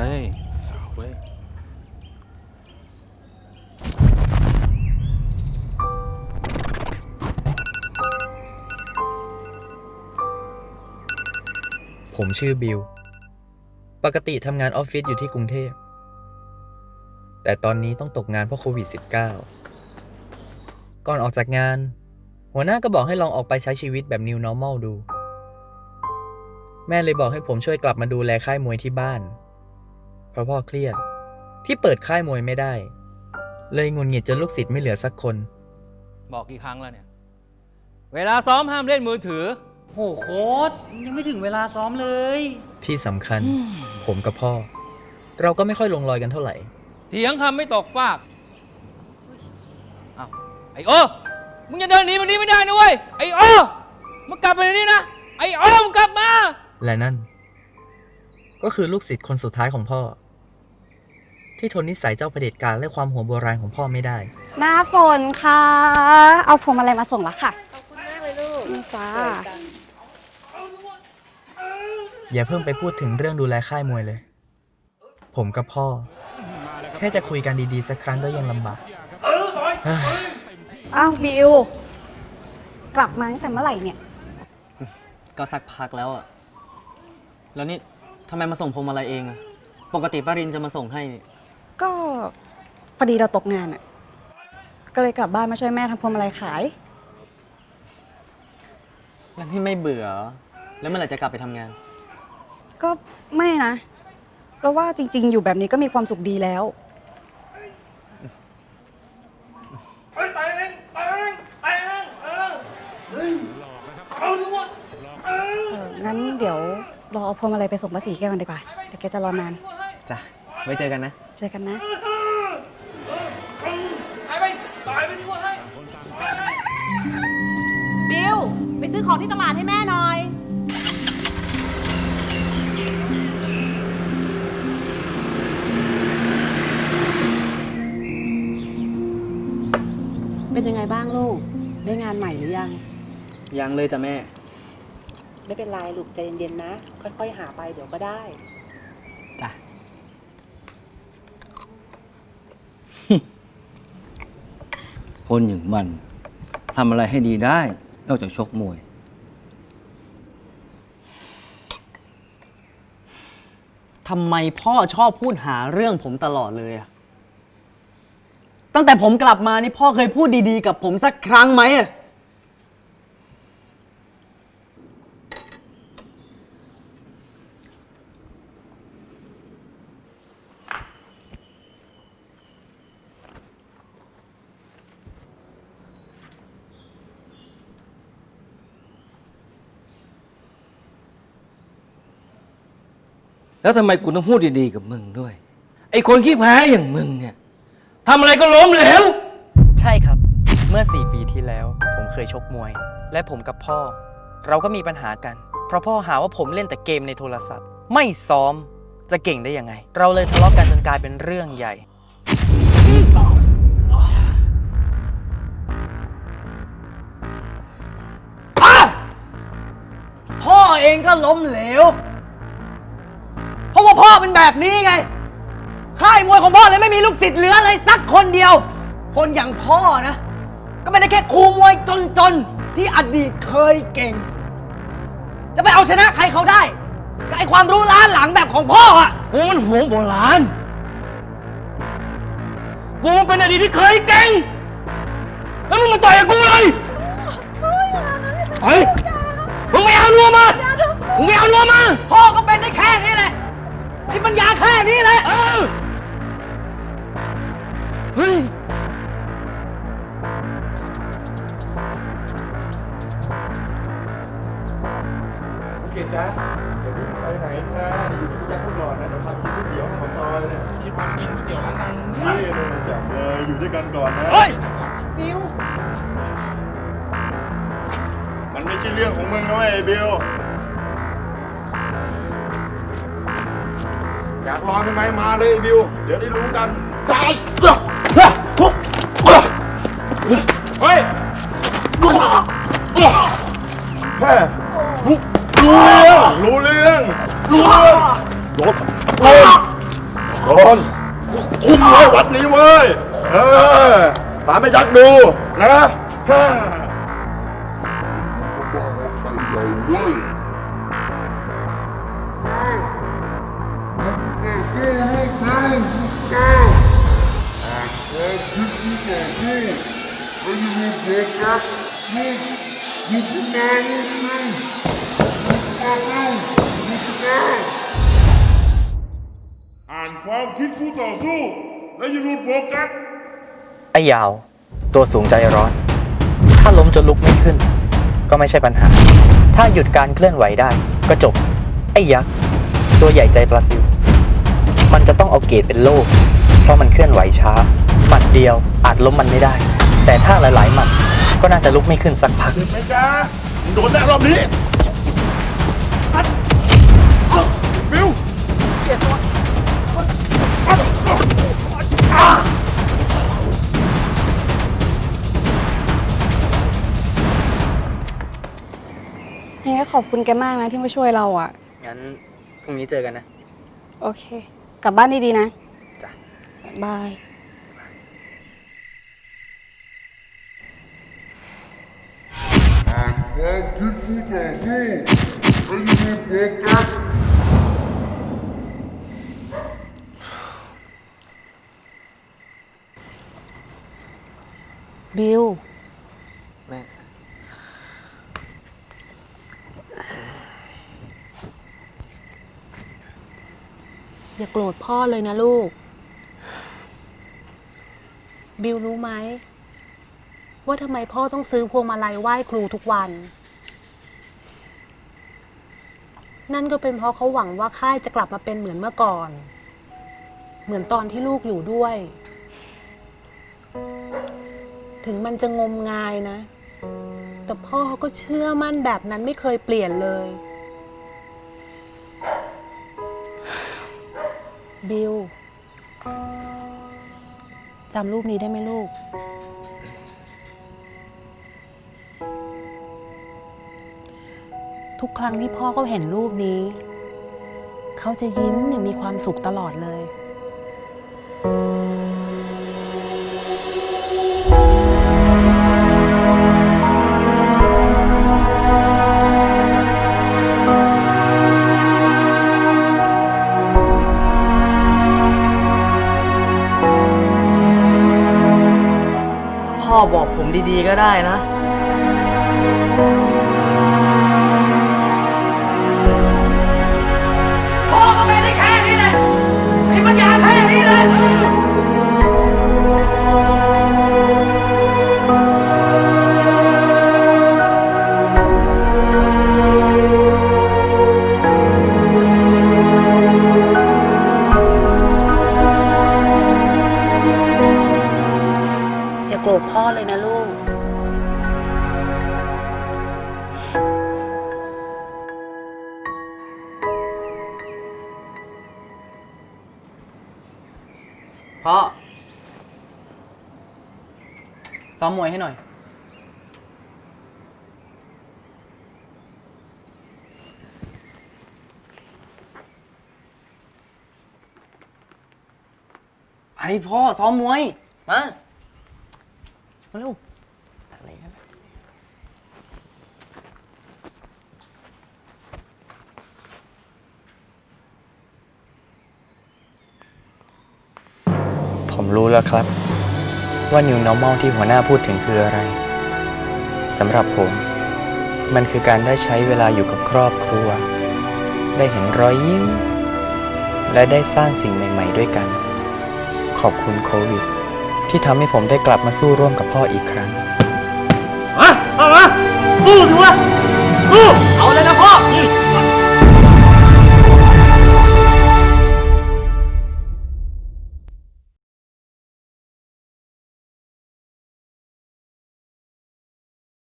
ฮ้ยสาวเว้ยผมชื่อบิล ปกติทำงานออฟฟิศอยู่ที่กรุงเทพ แต่ตอนนี้ต้องตกงานเพราะโควิด -19 ก่อนออกจากงาน หัวหน้าก็บอกให้ลองออกไปใช้ชีวิตแบบ New Normal ดู แม่เลยบอกให้ผมช่วยกลับมาดูแลค่ายมวยที่บ้าน เพราะพ่อเครียด ที่เปิดค่ายมวยไม่ได้ เลยงุนหงิดจนลูกศิษย์ไม่เหลือสักคน บอกกี่ครั้งแล้วเนี่ย เวลาซ้อมห้ามเล่นมือถือ โหโค้ดยังไม่ถึงเวลาซ้อมเลย ที่สำคัญ ผมกับพ่อ เราก็ไม่ค่อยลงรอยกันเท่าไหร่ เถียงคำไม่ตกฟากอ้าวไอ้โอมึงจะเดินหนีมันนี้ไม่ได้นะเว้ยไอ้โอมึงกลับไปเดี๋ยวนี้นะ ไอ้โอมึงกลับมา และนั่น ก็คือลูกศิษย์คนสุดท้ายของพ่อ ที่ทนนิสัยเจ้าเผด็จการและความหัวโบราณของพ่อไม่ได้ หน้าฝนค่ะ เอาพวงมาลัยมาส่งแล้วค่ะ ขอบคุณมากเลยลูกนี่จ้า อย่าเพิ่งไปพูดถึงเรื่องดูแลค่ายมวยเลย ผมกับพ่อ แค่จะคุยกันดีๆ สักครั้งก็ยังลำบากเฮ้ยอ้าวบิว กลับมาตั้งแต่เมื่อไหร่เนี่ย ก็สักพักแล้วอะแล้วนี่ทำไมมาส่งพวงมาลัยเองอะปกติป้ารินจะมาส่งให้นี่ ก็พอดีเราตกงานอะก็เลยกลับบ้านมาช่วยแม่ทำพวงมาลัยขาย แล้วนี่ไม่เบื่อเหรอแล้วเมื่อไหร่จะกลับไปทำงาน ก็ไม่นะเพราะว่าจริง ๆ อยู่แบบนี้ก็มีความสุขดีแล้วเอองั้นเดี๋ยวรอเอาพวงมาลัยไปส่งภาษีแกก่อนดีกว่า เดี๋ยวแกจะรอนาน จ้ะ ไว้เจอกันนะ เจอกันนะบิวไปซื้อของที่ตลาดให้แม่หน่อย เป็นยังไงบ้างลูก ได้งานใหม่หรือยัง ยังเลยจ้ะแม่ ไม่เป็นไรลูกใจเย็นๆนะ ค่อยๆ หาไปเดี๋ยวก็ได้ จ้ะ คนอย่างมันทำอะไรให้ดีได้ นอกจากชกมวย ทำไมพ่อชอบพูดหาเรื่องผมตลอดเลยอะตั้งแต่ผมกลับมานี่พ่อเคยพูดดีๆ กับผมสักครั้งไหมอะ แล้วทำไมกูต้องพูดดีๆกับมึงด้วย ไอ้คนขี้แพ้อย่างมึงเนี่ยทำอะไรก็ล้มเหลว ใช่ครับ เมื่อ 4 ปีที่แล้ว ผมเคยชกมวย และผมกับพ่อ เราก็มีปัญหากัน เพราะพ่อหาว่าผมเล่นแต่เกมในโทรศัพท์ ไม่ซ้อมจะเก่งได้ยังไง เราเลยทะเลาะกันจนกลายเป็นเรื่องใหญ่ พ่อเองก็ล้มเหลวเพราะว่าพ่อเป็นแบบนี้ไง ค่ายมวยของพ่อเลยไม่มีลูกศิษย์เหลือเลยสักคนเดียว คนอย่างพ่อนะ ก็ไม่ได้แค่ครูมวยจนๆ ที่อดีตเคยเก่ง จะไปเอาชนะใครเขาได้กับไอความรู้ล้าหลังแบบของพ่ออะกูมันหัวโบราณกูมันเป็นอดีตที่เคยเก่ง แล้วมึงมาต่อยกับกูเลย เฮ้ย มึงไม่เอานัวมา เตี๋ยวร้านดังนี่เลยจับเลยอยู่ด้วยกันก่อนนะ เฮ้ย บิว มันไม่ใช่เรื่องของมึงนะเว้ยไอ้บิลอยากลองทำไมมาเลยไอ้บิลเดี๋ยวได้รู้กัน ตายเฮ้ยแม่รู้เรื่องรู้เรื่องรู้เรื่องโดนโดนคน คุมไว้วัดนี้เว้ยเออตาไมไปยักดูนะฮ่า อ่านความคิดคู่ต่อสู้ และอย่าหลุดโฟกัส ไอ้ยาว ตัวสูงใจร้อน ถ้าล้มจนลุกไม่ขึ้น ก็ไม่ใช่ปัญหา ถ้าหยุดการเคลื่อนไหวได้ ก็จบ ไอ้ยักษ์ตัวใหญ่ใจปลาซิว มันจะต้องเอาเกรดเป็นโลก เพราะมันเคลื่อนไหวช้า หมัดเดียวอาจล้มมันไม่ได้ แต่ถ้าหลายๆหมัดก็น่าจะลุกไม่ขึ้นสักพักไม่จ้ามึงโดนแน่รอบนี้ ขอบคุณแกมากนะที่มาช่วยเราอะงั้นพรุ่งนี้เจอกันนะ โอเค กลับบ้านดีๆนะจ้ะ บาย อ่านความคิดคู่ต่อสู้และอย่าหลุดโฟกัสบิว แม่ อย่าโกรธพ่อเลยนะลูก บิวรู้ไหม ว่าทำไมพ่อต้องซื้อพวงมาลัยไหว้ครูทุกวัน นั่นก็เป็นเพราะเขาหวังว่าค่ายจะกลับมาเป็นเหมือนเมื่อก่อน เหมือนตอนที่ลูกอยู่ด้วย ถึงมันจะงมงายนะ แต่พ่อเขาก็เชื่อมั่นแบบนั้นไม่เคยเปลี่ยนเลย บิลจำรูปนี้ได้ไหมลูก ทุกครั้งที่พ่อเขาเห็นรูปนี้ เขาจะยิ้มอย่างมีความสุขตลอดเลย บอกผมดีๆก็ได้นะ พ่อก็ไม่ได้แค่นี้เลยมีปัญญาแค่นี้เลย พ่อ ซ้อมมวยให้หน่อยไอพ่อ ซ้อมมวย มา มาเร็วอะไรกัน ผม รู้แล้วครับ ว่า New Normal ที่หัวหน้าพูดถึงคืออะไรสำหรับผม มันคือการได้ใช้เวลาอยู่กับครอบครัว ได้เห็นรอยยิ้ม และได้สร้างสิ่งใหม่ ๆ ด้วยกัน ขอบคุณโควิด ที่ทำให้ผมได้กลับมาสู้ร่วมกับพ่ออีกครั้งมาเอามาสู้สิวะสู้เอาเลยนะพ่อ